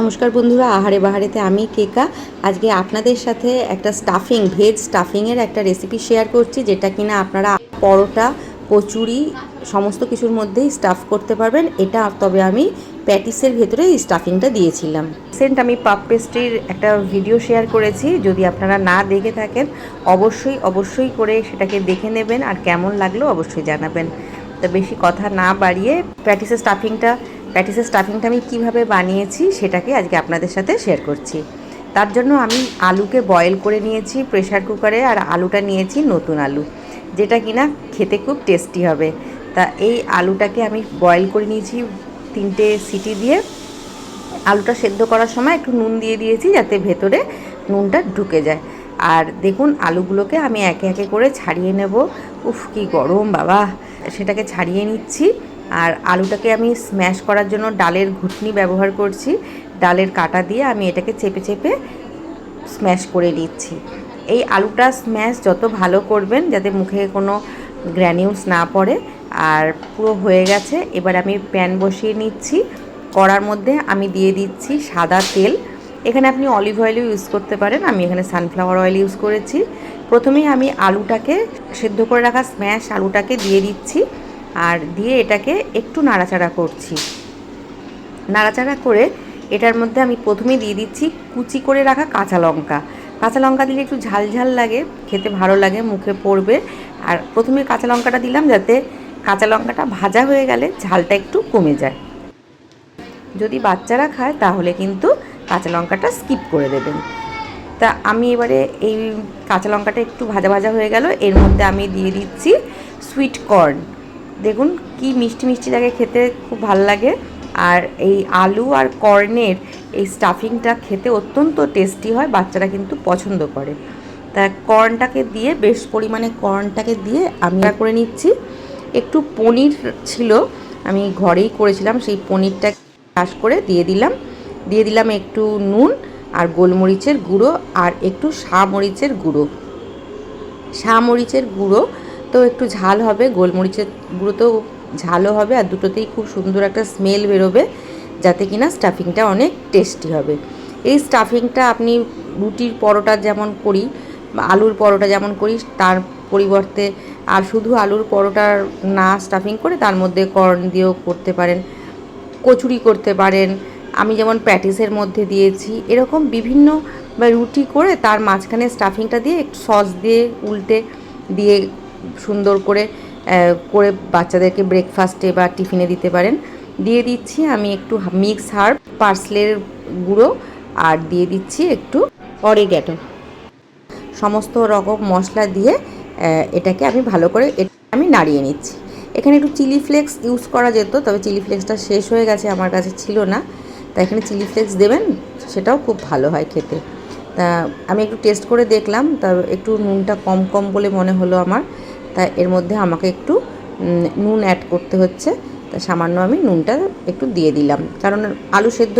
নমস্কার বন্ধুরা, আহারে বাহারেতে আমি কেকা। আজকে আপনাদের সাথে একটা স্টাফিং ভেজ স্টাফিংয়ের একটা রেসিপি শেয়ার করছি, যেটা কিনা আপনারা পরোটা, কচুরি, সমস্ত কিছুর মধ্যেই স্টাফ করতে পারবেন। এটা তবে আমি প্যাটিসের ভেতরে এই স্টাফিংটা দিয়েছিলাম। সেন্ট আমি পাপ পেস্ট্রির একটা ভিডিও শেয়ার করেছি, যদি আপনারা না দেখে থাকেন, অবশ্যই অবশ্যই করে সেটাকে দেখে নেবেন, আর কেমন লাগল অবশ্যই জানাবেন। তা বেশি কথা না বাড়িয়ে প্যাটিসের স্টাফিংটা প্যাটিসের স্টাফিংটা আমি কীভাবে বানিয়েছি সেটাকে আজকে আপনাদের সাথে শেয়ার করছি। তার জন্য আমি আলুকে বয়েল করে নিয়েছি প্রেশার কুকারে আর আলুটা নিয়েছি নতুন আলু, যেটা কিনা খেতে খুব টেস্টি হবে। তা এই আলুটাকে আমি বয়েল করে নিয়েছি তিনটে সিটি দিয়ে। আলুটা সেদ্ধ করার সময় একটু নুন দিয়ে দিয়েছি যাতে ভেতরে নুনটা ঢুকে যায়। আর দেখুন, আলুগুলোকে আমি একে একে করে ছাড়িয়ে নেব। উফ, কি গরম বাবা! সেটাকে ছাড়িয়ে নিচ্ছি। আর আলুটাকে আমি স্ম্যাশ করার জন্য ডালের ঘুটনি ব্যবহার করছি। ডালের কাটা দিয়ে আমি এটাকে চেপে চেপে স্ম্যাশ করে নিচ্ছি। এই আলুটা স্ম্যাশ যত ভালো করবেন যাতে মুখে কোনো গ্র্যানিউলস না পড়ে। আর পুরো হয়ে গেছে। এবার আমি প্যান বসিয়ে নিচ্ছি। কড়ার মধ্যে আমি দিয়ে দিচ্ছি সাদা তেল। এখানে আপনি অলিভ অয়েলও ইউজ করতে পারেন। আমি এখানে সানফ্লাওয়ার অয়েল ইউজ করেছি। প্রথমেই আমি আলুটাকে সেদ্ধ করে রাখা স্ম্যাশ আলুটাকে দিয়ে দিচ্ছি। আর দিয়ে এটাকে একটু নাড়াচাড়া করছি। নাড়াচাড়া করে এটার মধ্যে আমি প্রথমেই দিয়ে দিচ্ছি কুচি করে রাখা কাঁচা লঙ্কা। কাঁচা লঙ্কা দিলে একটু ঝাল ঝাল লাগে, খেতে ভালো লাগে, মুখে পড়বে। আর প্রথমে কাঁচা লঙ্কাটা দিলাম যাতে কাঁচা লঙ্কাটা ভাজা হয়ে গেলে ঝালটা একটু কমে যায়। যদি বাচ্চারা খায় তাহলে কিন্তু কাঁচা লঙ্কাটা স্কিপ করে দেবেন। তা আমি এবারে এই কাঁচা লঙ্কাটা একটু ভাজা ভাজা হয়ে গেল। এর মধ্যে আমি দিয়ে দিচ্ছি সুইট কর্ন। দেখুন কি মিষ্টি মিষ্টি লাগে খেতে, খুব ভালো লাগে। আর এই আলু আর কর্নের এই স্টাফিংটা খেতে অত্যন্ত টেস্টি হয়, বাচ্চারা কিন্তু পছন্দ করে। তা কর্নটাকে দিয়ে, বেশ পরিমাণে কর্নটাকে দিয়ে আমি করে নিচ্ছি। একটু পনির ছিল, আমি ঘরেই করেছিলাম, সেই পনিরটা চাষ করে দিয়ে দিলাম। দিয়ে দিলাম একটু নুন আর গোলমরিচের গুঁড়ো আর একটু মরিচের গুঁড়ো। মরিচের গুঁড়ো তো একটু ঝাল হবে, গোলমরিচের গুঁড়ো তো ঝালও হবে আর দুটোতেই খুব সুন্দর একটা স্মেল বেরোবে যাতে কিনা স্টাফিংটা অনেক টেস্টি হবে। এই স্টাফিংটা আপনি রুটির পরোটা যেমন করি আলুর পরোটা যেমন করি, তার পরিবর্তে আর শুধু আলুর পরোটার না স্টাফিং করে তার মধ্যে কর্ন দিয়েও করতে পারেন, কচুরি করতে পারেন। আমি যেমন প্যাটিসের মধ্যে দিয়েছি, এরকম বিভিন্ন বা রুটি করে তার মাঝখানে স্টাফিংটা দিয়ে একটু সস দিয়ে উল্টে দিয়ে সুন্দর করে করে বাচ্চাদেরকে ব্রেকফাস্টে বা টিফিনে দিতে পারেন। দিয়ে দিচ্ছি আমি একটু মিক্স হার্ব পার্সলের গুঁড়ো, আর দিয়ে দিচ্ছি একটু অরিগ্যাটো সমস্ত রকম মশলা দিয়ে এটাকে আমি ভালো করে আমি নাড়িয়ে নিচ্ছি। এখানে একটু চিলি ফ্লেক্স ইউজ করা যেত, তবে চিলি ফ্লেক্সটা শেষ হয়ে গেছে, আমার কাছে ছিল না। তা এখানে চিলি ফ্লেক্স দেবেন, সেটাও খুব ভালো হয় খেতে। তা আমি একটু টেস্ট করে দেখলাম, তা একটু নুনটা কম কম বলে মনে হলো আমার। তা এর মধ্যে আমাকে একটু নুন অ্যাড করতে হচ্ছে। তা সামান্য আমি নুনটা একটু দিয়ে দিলাম। কারণ আলু সেদ্ধ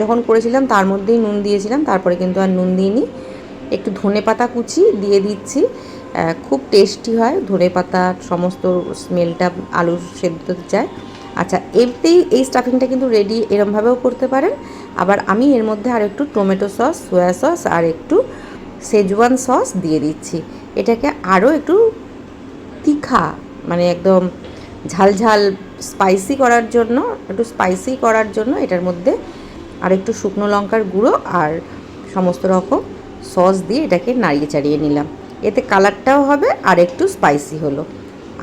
যখন করেছিলাম তার মধ্যেই নুন দিয়েছিলাম, তারপরে কিন্তু আর নুন দিইনি। একটু ধনে পাতা কুচি দিয়ে দিচ্ছি। খুব টেস্টি হয়। ধনে পাতার সমস্ত স্মেলটা আলু সেদ্ধ যায়। আচ্ছা এমতেই এই স্টাফিংটা কিন্তু রেডি এরমভাবেও করতে পারেন। আবার আমি এর মধ্যে আর একটু টমেটো সস সোয়া সস আর একটু সেজওয়ান সস দিয়ে দিচ্ছি। এটাকে আরও একটু তিখা মানে একদম ঝালঝাল স্পাইসি করার জন্য, একটু স্পাইসি করার জন্য এটার মধ্যে আর একটু শুকনো লঙ্কার গুঁড়ো আর সমস্ত রকম সস দিয়ে এটাকে নাড়িয়ে চাড়িয়ে নিলাম। এতে কালারটাও হবে আর একটু স্পাইসি হলো।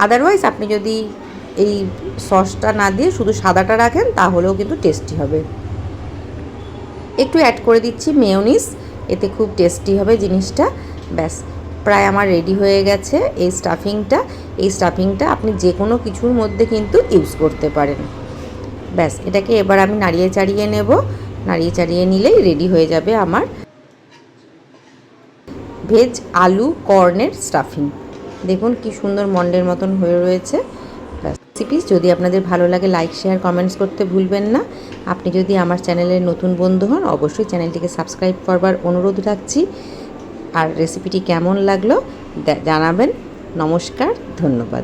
আদারওয়াইজ আপনি যদি এই সসটা না দিয়ে শুধু সাদাটা রাখেন, তাহলেও কিন্তু টেস্টি হবে। একটু অ্যাড করে দিচ্ছি মেয়নিস এতে খুব টেস্টি হবে জিনিসটা। ব্যাস। প্রায় আমার রেডি হয়ে গেছে এই স্টাফিংটা এই স্টাফিংটা আপনি যে কোনো কিছুর মধ্যে কিন্তু ইউজ করতে পারেন। ব্যাস, এটাকে এবার আমি নাড়িয়ে চাড়িয়ে নেব। নাড়িয়ে চাড়িয়ে নিলেই রেডি হয়ে যাবে আমার ভেজ আলু কর্নের স্টাফিং দেখুন কি সুন্দর মন্ডের মতন হয়ে রয়েছে। রেসিপিস যদি আপনাদের ভালো লাগে লাইক শেয়ার কমেন্টস করতে ভুলবেন না। আপনি যদি আমার চ্যানেলের নতুন বন্ধু হন, অবশ্যই চ্যানেলটিকে সাবস্ক্রাইব করবার অনুরোধ রাখছি। আর রেসিপিটি কেমন লাগল জানাবেন। নমস্কার ধন্যবাদ।